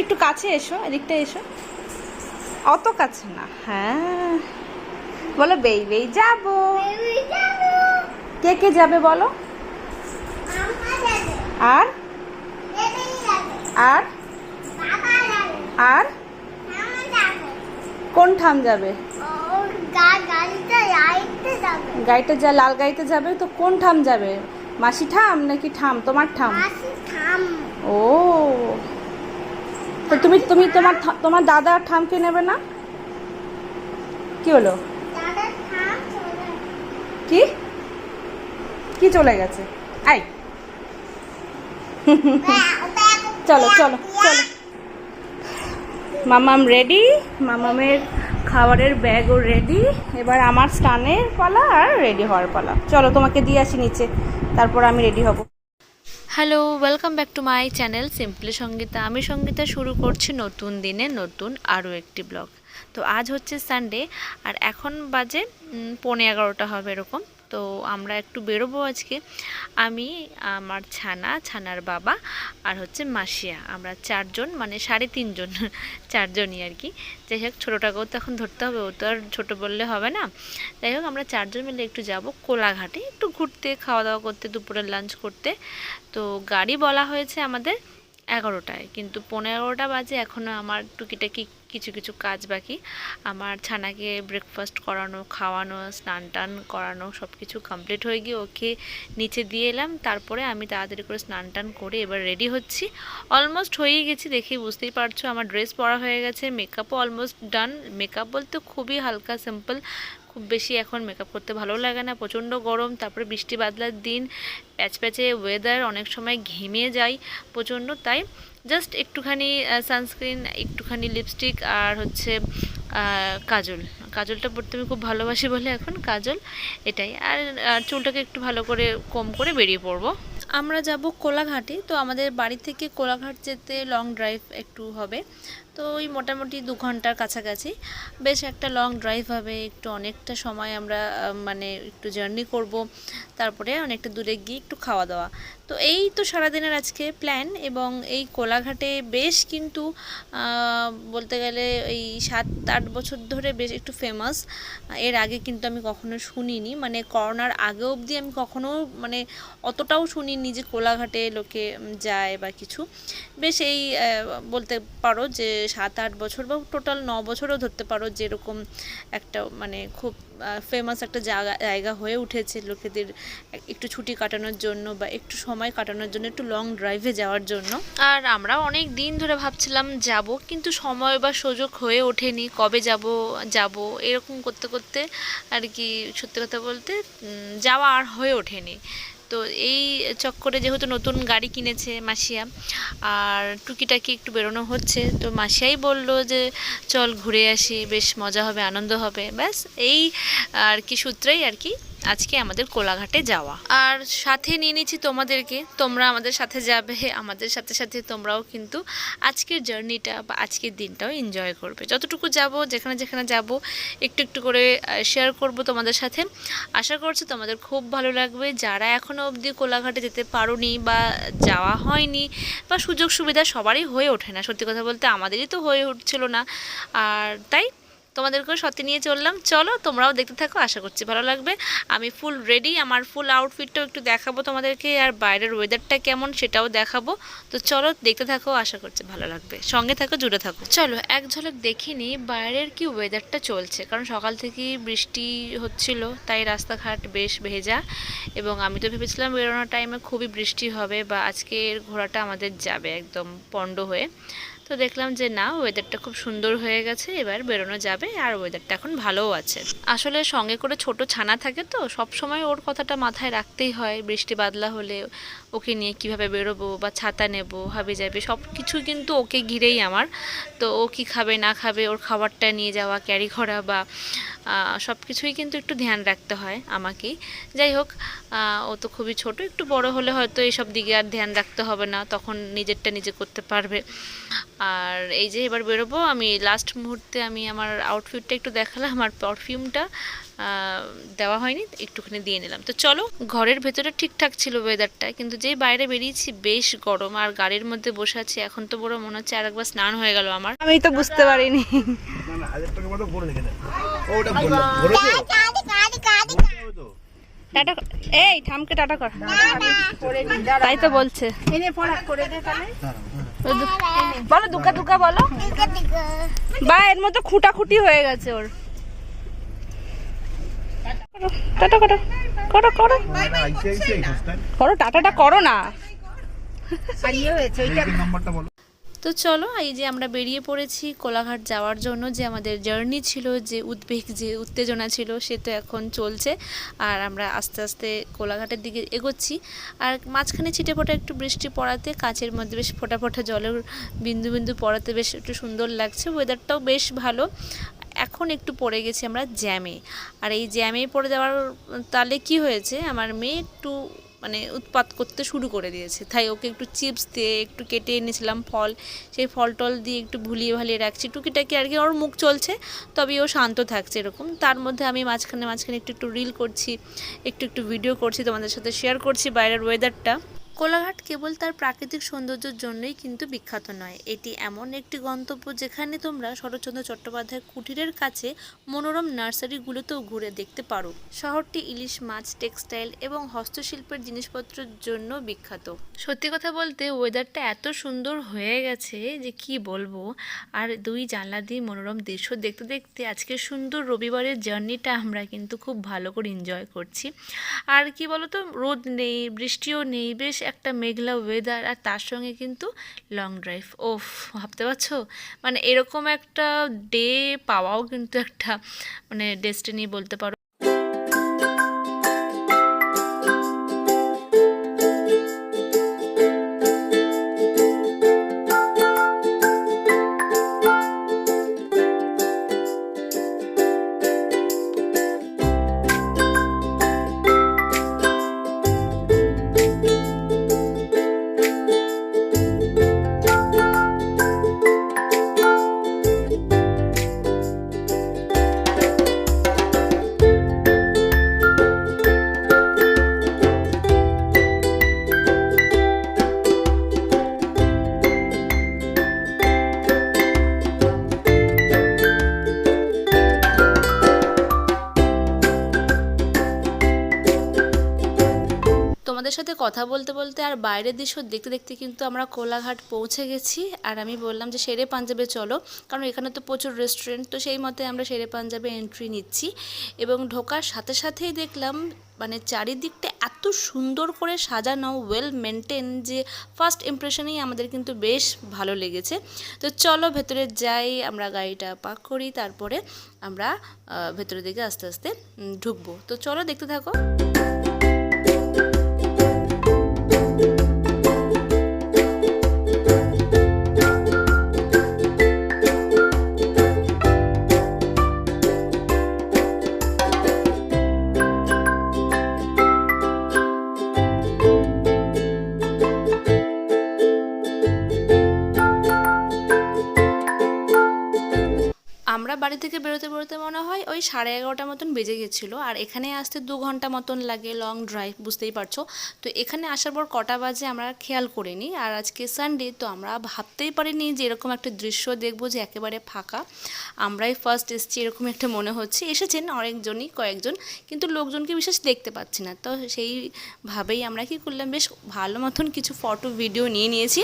একটু কাছে এসো এদিকটা এসো। অত কাছে না হ্যাঁ। বলো বেই বেই যাব। কে কে যাবে বলো? আর? আর? আর? কোন ঠাম যাবে? গাড়িতে যা লাল গাড়িতে যাবে তো কোন ঠাম যাবে? মাসি ঠাম নাকি ঠাম? তোমার ঠাম। ও। তুমি তুমি তোমার তোমার দাদা ঠামকে নেবে না? কি হলো? কি? কি চলে গেছে? আই চলো চলো চলো। মামাম রেডি মামামের খাবারের ব্যাগও রেডি এবার আমার স্টানের পালা আর রেডি হওয়ার পালা। চলো তোমাকে দিয়ে আসি নিচে। তারপর আমি রেডি হব। Hello welcome back to my channel simply Sangeeta আমি সঙ্গীতা শুরু করছি নতুন দিনে নতুন আরও একটি ব্লগ তো আজ হচ্ছে সানডে আর এখন বাজে পৌনে এগারোটা হবে এরকম। তো আমরা একটু বেরোবো আজকে। আমি, আমার ছানা, ছানার বাবা আর হচ্ছে মাসিয়া। আমরা চারজন মানে সাড়ে তিনজন, চারজনই আর কি। যাই হোক, ছোটোটাকেও তো এখন ধরতে হবে, ও তো আর ছোটো বললে হবে না। যাই হোক, আমরা চারজন মিলে একটু যাব কোলাঘাটে, একটু ঘুরতে খাওয়া দাওয়া করতে, দুপুরের লাঞ্চ করতে। তো গাড়ি বলা হয়েছে আমাদের এগারোটায়, কিন্তু পনেরো এগারোটা বাজে এখনও আমার টুকিটাকি কিছু কিছু কাজ বাকি। আমার ছানাকে ব্রেকফাস্ট করানো, খাওয়ানো, স্নান টান করানো সব কিছু কমপ্লিট হয়ে গিয়ে ওকে নিচে দিয়ে এলাম। তারপরে আমি তাড়াতাড়ি করে স্নান টান করে এবার রেডি হচ্ছি। অলমোস্ট হয়েই গেছি দেখেই বুঝতেই পারছ, আমার ড্রেস পরা হয়ে গেছে। মেকআপও অলমোস্ট ডান মেকআপ বলতে খুবই হালকা সিম্পল খুব বেশি এখন মেকআপ করতে ভালো লাগে না, প্রচণ্ড গরম। তারপরে বৃষ্টি বাদলার দিন প্যাচ প্যাচে ওয়েদার অনেক সময় ঘেমে যায় প্রচণ্ড। তাই জাস্ট একটুখানি সানস্ক্রিন একটুখানি লিপস্টিক আর হচ্ছে কাজল। কাজলটা পড়তে আমি খুব ভালোবাসি বলে এখন কাজল এটাই। আর চুলটাকে একটু ভালো করে কম করে বেরিয়ে পড়ব আমরা যাব কোলাঘাটে, তো আমাদের বাড়ি থেকে কোলাঘাট যেতে লং ড্রাইভ একটু হবে। তো ওই মোটামুটি দু ঘণ্টার কাছাকাছি। বেশ একটা লং ড্রাইভ হবে, একটু অনেকটা সময় আমরা মানে একটু জার্নি করব, তারপরে অনেকটা দূরে গিয়ে একটু খাওয়া দাওয়া। তো এই তো সারাদিনের আজকে প্ল্যান এবং এই কোলাঘাটে বেশ কিন্তু বলতে গেলে এই সাত আট বছর ধরে বেশ একটু ফেমাস এর আগে কিন্তু আমি কখনো শুনিনি মানে করোনার আগে অবধি আমি কখনো মানে অতটাও শুনিনি যে কোলাঘাটে লোকে যায় বা কিছু। বেশ এই বলতে পারো যে সাত আট বছর বা টোটাল ন বছরও ধরতে পারো যেরকম একটা মানে খুব ফেমাস একটা জায়গা জায়গা হয়ে উঠেছে লোকেদের একটু ছুটি কাটানোর জন্য বা একটু সময় কাটানোর জন্য, একটু লং ড্রাইভে যাওয়ার জন্য। আর আমরা অনেক দিন ধরে ভাবছিলাম যাব, কিন্তু সময় বা সুযোগ হয়ে ওঠেনি। কবে যাব যাব, এরকম করতে করতে আর কি সত্যি কথা বলতে যাওয়া আর হয়ে ওঠেনি। তো এই চক্করে যেহেতু নতুন গাড়ি কিনেছে মাসিয়া, আর টুকিটাকি একটু বেরোনো হচ্ছে, তো মাসিয়াই বলল যে, চল ঘুরে আসি, বেশ মজা হবে, আনন্দ হবে। ব্যাস, এই আর কি সূত্রেই আর কি আজকে আমাদের কোলাঘাটে যাওয়া। আর সাথে নিয়ে নিচ্ছি তোমাদেরকে। তোমরা আমাদের সাথে যাবে, আমাদের সাথে সাথে তোমরাও কিন্তু আজকের জার্নিটা বা আজকের দিনটাও এনজয় করবে। যতটুকু যাব, যেখানে যেখানে যাব, একটু একটু করে শেয়ার করব তোমাদের সাথে। আশা করছি তোমাদের খুব ভালো লাগবে। যারা এখনও অবধি কোলাঘাটে যেতে পারোনি বা যাওয়া হয়নি বা সুযোগ সুবিধা সবারই হয়ে ওঠে না, সত্যি কথা বলতে আমাদেরই তো হয়ে উঠছিল না। আর তাই তোমাদেরকেও সাথে নিয়ে চললাম। চলো, তোমরাও দেখতে থাকো, আশা করছি ভালো লাগবে। আমি ফুল রেডি আমার ফুল আউটফিটটাও একটু দেখাবো তোমাদেরকে, আর বাইরের ওয়েদারটা কেমন সেটাও দেখাবো। তো চলো, দেখতে থাকো, আশা করছি ভালো লাগবে। সঙ্গে থাকো, জুড়ে থাকো। চলো, এক ঝলক দেখিনি বাইরের কি ওয়েদারটা চলছে। কারণ সকাল থেকেই বৃষ্টি হচ্ছিল, তাই রাস্তাঘাট বেশ ভেজা। এবং আমি তো ভেবেছিলাম বেরোনোর টাইমে খুবই বৃষ্টি হবে, বা আজকের ঘোরাটা আমাদের যাবে একদম পণ্ড হয়ে। তো দেখলাম যে না ওয়েদারটা খুব সুন্দর হয়ে গেছে, এবার বেরোনো যাবে আর ওয়েদারটা এখন ভালোও আছে। আসলে সঙ্গে করে ছোট ছানা থাকে তো, সব সময় ওর কথাটা মাথায় রাখতেই হয়, বৃষ্টি বাদলা হলে ওকে নিয়ে কীভাবে বেরোবো বা ছাতা নেব হাবি যাবে সব কিছু কিন্তু ওকে ঘিরেই আমার। তো ও কি খাবে, না খাবে, ওর খাবারটা নিয়ে যাওয়া, ক্যারি করা বা সব কিছুই কিন্তু একটু ধ্যান রাখতে হয় আমাকেই। যাই হোক ও তো খুবই ছোট, একটু বড় হলে হয়তো এইসব দিকে আর ধ্যান রাখতে হবে না, তখন নিজেরটা নিজে করতে পারবে। আর এই যে এবার বেরোবো আমি লাস্ট মুহূর্তে আমি আমার আউটফিটটা একটু দেখালাম আমার পারফিউমটা দেওয়া হয়নি একটুখানি দিয়ে নিলাম। তো চলো ঘরের ভেতরে ঠিকঠাক ছিল ওয়েদারটা কিন্তু যেই বাইরে বেরিয়েছি বেশ গরম আর গাড়ির মধ্যে বসে আছি এখন তো বড় মনে হচ্ছে আরেকবার স্নান হয়ে গেল আমার। আমি তো বুঝতে পারিনি। টাটা। এই থামকে টাটা কর। তাই তো বলছে। বলো দুকা দুকা বলো। বা এর মতো খুঁটা খুঁটি হয়ে গেছে ওর। টাটা করো করো করো। করো টাটাটা করো না। এই নাম্বারটা বলো। তো চলো, এই যে আমরা বেরিয়ে পড়েছি কোলাঘাট যাওয়ার জন্য, যে আমাদের জার্নি ছিল, যে উদ্বেগ, যে উত্তেজনা ছিল, সে তো এখন চলছে। আর আমরা আস্তে আস্তে কোলাঘাটের দিকে এগোচ্ছি। আর মাঝখানে ছিটে ফোটা একটু বৃষ্টি পড়াতে, কাচের মধ্যে বেশ ফোটা ফোটা জলের বিন্দু বিন্দু পড়াতে বেশ একটু সুন্দর লাগছে। ওয়েদারটাও বেশ ভালো। এখন একটু পড়ে গেছি আমরা জ্যামে। আর এই জ্যামে পড়ে যাওয়ার তাহলে কি হয়েছে? আমার মেয়ে একটু মানে উৎপাত করতে শুরু করে দিয়েছে। তাই ওকে একটু চিপস দিয়ে একটু কেটে এনেছিলাম ফল। সেই ফল টল দিয়ে একটু ভুলিয়ে ভালিয়ে রাখছি। টুকিটাকি আর কি ওর মুখ চলছে তবে ও শান্ত থাকছে এরকম। তার মধ্যে আমি মাঝখানে মাঝখানে একটু একটু রিল করছি, একটু একটু ভিডিও করছি, তোমাদের সাথে শেয়ার করছি বাইরের ওয়েদারটা কোলাঘাট কেবল তার প্রাকৃতিক সৌন্দর্যের জন্যই কিন্তু বিখ্যাত নয়। এটি এমন একটি গন্তব্য যেখানে তোমরা শরৎচন্দ্র চট্টোপাধ্যায়ের কুটিরের কাছে মনোরম নার্সারিগুলোতেও ঘুরে দেখতে পারো। শহরটি ইলিশ মাছ, টেক্সটাইল এবং হস্তশিল্পের জিনিসপত্রের জন্য বিখ্যাত। সত্যি কথা বলতে ওয়েদারটা এত সুন্দর হয়ে গেছে যে কি বলব? আর দুই জানলা দিয়ে মনোরম দৃশ্য দেখতে দেখতে আজকে সুন্দর রবিবারের জার্নিটা আমরা কিন্তু খুব ভালো করে এনজয় করছি। আর কি বলতো? রোদ নেই, বৃষ্টিও নেই, বেশ একটা মেঘলা ওয়েদার আর তার সঙ্গে কিন্তু লং ড্রাইভ ওফ, ভাবতে পারছ? মানে এরকম একটা ডে পাওয়াও কিন্তু একটা মানে ডেস্টিনি বলতে পারো। তোমাদের সাথে কথা বলতে বলতে আর বাইরের দৃশ্য দেখতে দেখতে কিন্তু আমরা কোলাঘাট পৌঁছে গেছি। আর আমি বললাম যে শেরে পাঞ্জাবে চলো, কারণ এখানে তো প্রচুর রেস্টুরেন্ট তো সেই মতে আমরা শেরে পাঞ্জাবে এন্ট্রি নিচ্ছি। এবং ঢোকার সাথে সাথেই দেখলাম মানে চারিদিকটা এত সুন্দর করে সাজানো ওয়েল মেনটেন যে ফার্স্ট ইমপ্রেশনেই আমাদের কিন্তু বেশ ভালো লেগেছে। তো চলো ভেতরে যাই, আমরা গাড়িটা পাক করি, তারপরে আমরা ভেতরের দিকে আস্তে আস্তে ঢুকবো। তো চলো দেখতে থাকো। আমরা বাড়ি থেকে বেরোতে বেরোতে মনে হয় ওই সাড়ে এগারোটা মতন বেজে গেছিল। আর এখানে আসতে দু ঘণ্টা মতন লাগে লং ড্রাইভ বুঝতেই পারছ? তো এখানে আসার পর কটা বাজে আমরা খেয়াল করিনি। আর আজকে সানডে তো আমরা ভাবতেই পারিনি যে এরকম একটা দৃশ্য দেখব যে একেবারে ফাঁকা। আমরাই ফার্স্ট এসেছি এরকম একটা মনে হচ্ছে। এসেছেন অনেকজনই, কয়েকজন, কিন্তু লোকজনকে বিশেষ দেখতে পাচ্ছি না। তো সেইভাবেই আমরা কি করলাম, বেশ ভালো মতন কিছু ফটো ভিডিও নিয়ে নিয়েছি।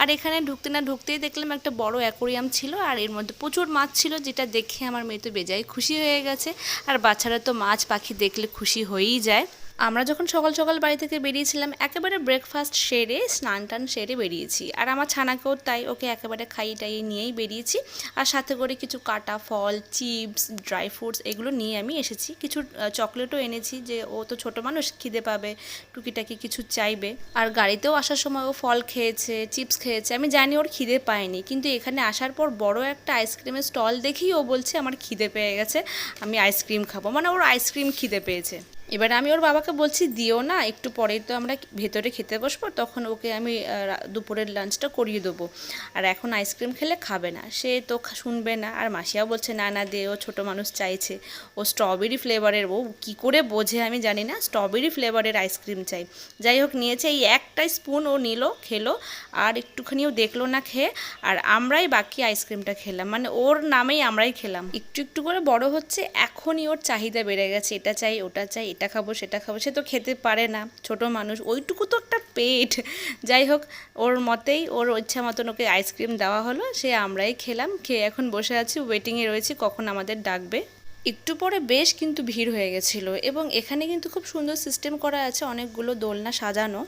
আর এখানে ঢুকতে না ঢুকতেই দেখলাম একটা বড় অ্যাকোরিয়াম ছিল। আর এর মধ্যে প্রচুর মাছ ছিল, যেটা দেখে আমার মেয়ে তো বেজায় খুশি হয়ে গেছে। আর বাচ্চারা তো মাছ পাখি দেখলে খুশি হয়েই যায়। আমরা যখন সকাল সকাল বাড়ি থেকে বেরিয়েছিলাম, একেবারে ব্রেকফাস্ট সেরে, স্নান টান সেরে বেরিয়েছি। আর আমার ছানাকেও তাই ওকে একেবারে খাইয়ে টাইয়ে নিয়েই বেরিয়েছি। আর সাথে করে কিছু কাটা ফল চিপস ড্রাই ফ্রুটস এগুলো নিয়ে আমি এসেছি। কিছু চকলেটও এনেছি যে ও তো ছোট মানুষ, খিদে পাবে, টুকিটাকি কিছু চাইবে। আর গাড়িতেও আসার সময় ও ফল খেয়েছে চিপস খেয়েছে। আমি জানি ওর খিদে পায়নি, কিন্তু এখানে আসার পর বড় একটা আইসক্রিমের স্টল দেখেই ও বলছে, আমার খিদে পেয়ে গেছে, আমি আইসক্রিম খাব। মানে ওর আইসক্রিম খিদে পেয়েছে। এবার আমি ওর বাবাকে বলছি, দিও না, একটু পরেই তো আমরা ভেতরে খেতে বসবো, তখন ওকে আমি দুপুরের লাঞ্চটা করিয়ে দেবো। আর এখন আইসক্রিম খেলে খাবে না। সে তো শুনবে না। আর মাসিয়াও বলছে, না না, দে, ও ছোটো মানুষ চাইছে। ও স্ট্রবেরি ফ্লেভারের ও কী করে বোঝে আমি জানি না স্ট্রবেরি ফ্লেভারের আইসক্রিম চাই। যাই হোক, নিয়েছে এই একটাই স্পুন ও নিল, খেলো, আর একটুখানিও দেখল না খেয়ে, আর আমরাই বাকি আইসক্রিমটা খেলাম। মানে ওর নামেই আমরাই খেলাম। একটু একটু করে বড় হচ্ছে, এখনই ওর চাহিদা বেড়ে গেছে। এটা চাই, ওটা চাই, এটা খাব, সেটা খাব। সে তো খেতে পারে না। ছোট মানুষ, ওইটুকু তো একটা পেট। যাই হোক, ওর মতেই, ওর ইচ্ছা মতন ওকে আইসক্রিম দেওয়া হলো। সে আমরাই খেলাম, খেয়ে এখন বসে আছি ওয়েটিংয়ে রয়েছি, কখন আমাদের ডাকবে। একটু পরে বেশ কিন্তু ভিড় হয়ে গেছিল এবং এখানে কিন্তু খুব সুন্দর সিস্টেম করা আছে, অনেকগুলো দোলনা সাজানো।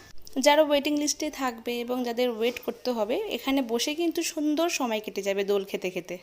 যারা ওয়েটিং লিস্টে থাকবে এবং যাদের ওয়েট করতে হবে, এখানে বসে কিন্তু সুন্দর সময় কেটে যাবে দোল খেতে খেতে।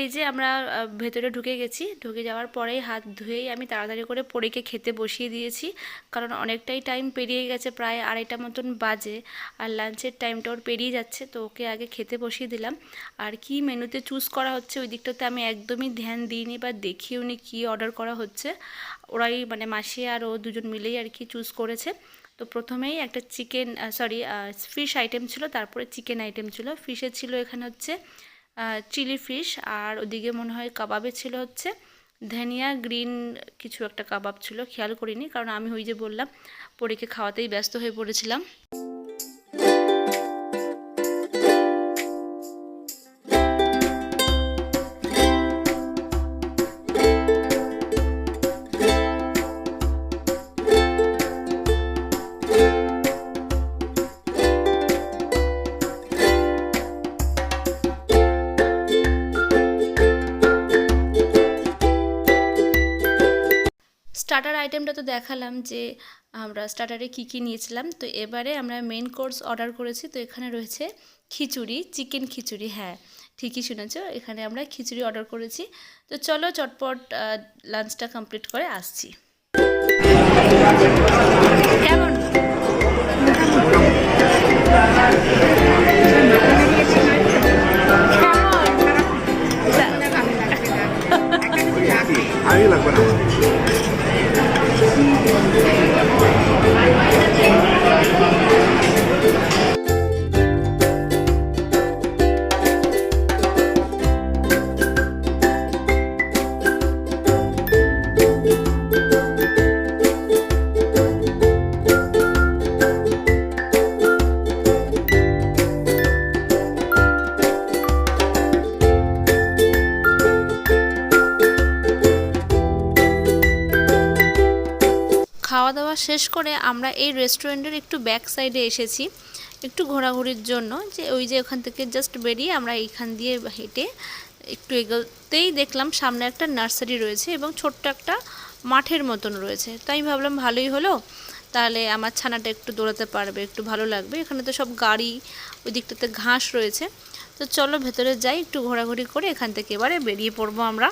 এই যে আমরা ভেতরে ঢুকে গেছি। ঢুকে যাওয়ার পরেই হাত ধুয়েই আমি তাড়াতাড়ি করে পরীকে খেতে বসিয়ে দিয়েছি। কারণ অনেকটাই টাইম পেরিয়ে গেছে, প্রায় আড়াইটা মতন বাজে। আর লাঞ্চের টাইমটা ওর পেরিয়ে যাচ্ছে, তো ওকে আগে খেতে বসিয়ে দিলাম। আর কি মেনুতে চুজ করা হচ্ছে, ওই দিকটাতে আমি একদমই ধ্যান দিইনি বা দেখিও নি কী অর্ডার করা হচ্ছে। ওরাই মানে মাসি আর ও দুজন মিলেই আর কি চুজ করেছে। তো প্রথমেই একটা চিকেন সরি ফিশ আইটেম ছিল, তারপরে চিকেন আইটেম ছিল। ফিশে ছিল এখানে হচ্ছে চিলি ফিশ, আর ওদিকে মনে হয় কাবাবে ছিল হচ্ছে ধনিয়া, গ্রিন কিছু একটা কাবাব ছিল, খেয়াল করিনি, কারণ আমি ওই যে বললাম, পরীকে খাওয়াতেই ব্যস্ত হয়ে পড়েছিলাম। আইটেমটা তো দেখালাম যে আমরা স্টার্টারে কী কী নিয়েছিলাম। তো এবারে আমরা মেন কোর্স অর্ডার করেছি, তো এখানে রয়েছে খিচুড়ি চিকেন খিচুড়ি হ্যাঁ ঠিকই শুনেছ, এখানে আমরা খিচুড়ি অর্ডার করেছি। তো চলো চটপট লাঞ্চটা কমপ্লিট করে আসছি। কেমন? আগে লাগবে না। শেষ করে আমরা এই রেস্টুরেন্টের একটু ব্যাক সাইডে এসেছি, একটু ঘোরাঘুরির জন্য, যে ওই যে ওখান থেকে জাস্ট বেরিয়ে আমরা এইখান দিয়ে হেঁটে একটু এগোতেই দেখলাম সামনে একটা নার্সারি রয়েছে এবং ছোট্ট একটা মাঠের মতন রয়েছে। তো আমি ভাবলাম ভালোই হলো, তাহলে আমার ছানাটা একটু দৌড়াতে পারবে, একটু ভালো লাগবে। এখানে তো সব গাড়ি, ওই দিকটাতে ঘাস রয়েছে। তো চলো ভেতরে যাই, একটু ঘোরাঘুরি করে এখান থেকে এবারে বেরিয়ে পড়ব আমরা।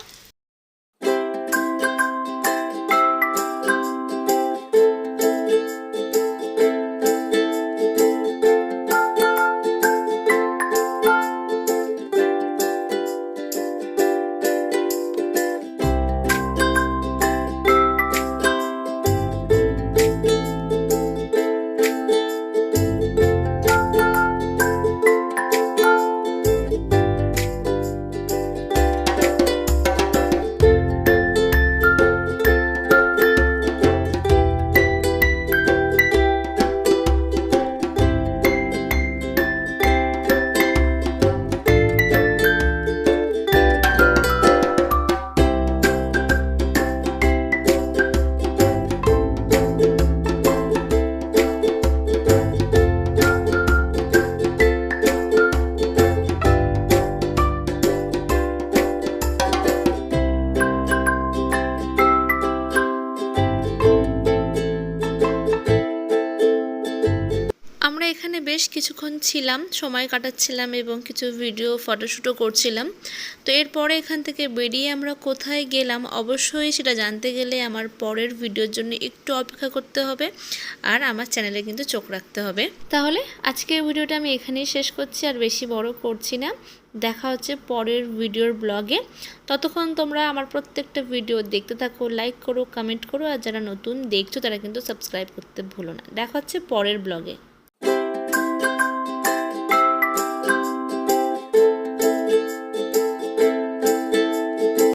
ছিলাম সময় কাটাচ্ছিলাম এবং কিছু ভিডিও ফটোশ্যুটও করছিলাম। তো এরপরে এখান থেকে বেরিয়ে আমরা কোথায় গেলাম, অবশ্যই সেটা জানতে গেলে আমার পরের ভিডিওর জন্য একটু অপেক্ষা করতে হবে আর আমার চ্যানেলে কিন্তু চোখ রাখতে হবে। তাহলে আজকের ভিডিওটা আমি এখানেই শেষ করছি, আর বেশি বড় করছি না। দেখা হচ্ছে পরের ভিডিওর ব্লগে ততক্ষণ তোমরা আমার প্রত্যেকটা ভিডিও দেখতে থাকো লাইক করো কমেন্ট করো, আর যারা নতুন দেখছ তারা কিন্তু সাবস্ক্রাইব করতে ভুলো না। দেখা হচ্ছে পরের ব্লগে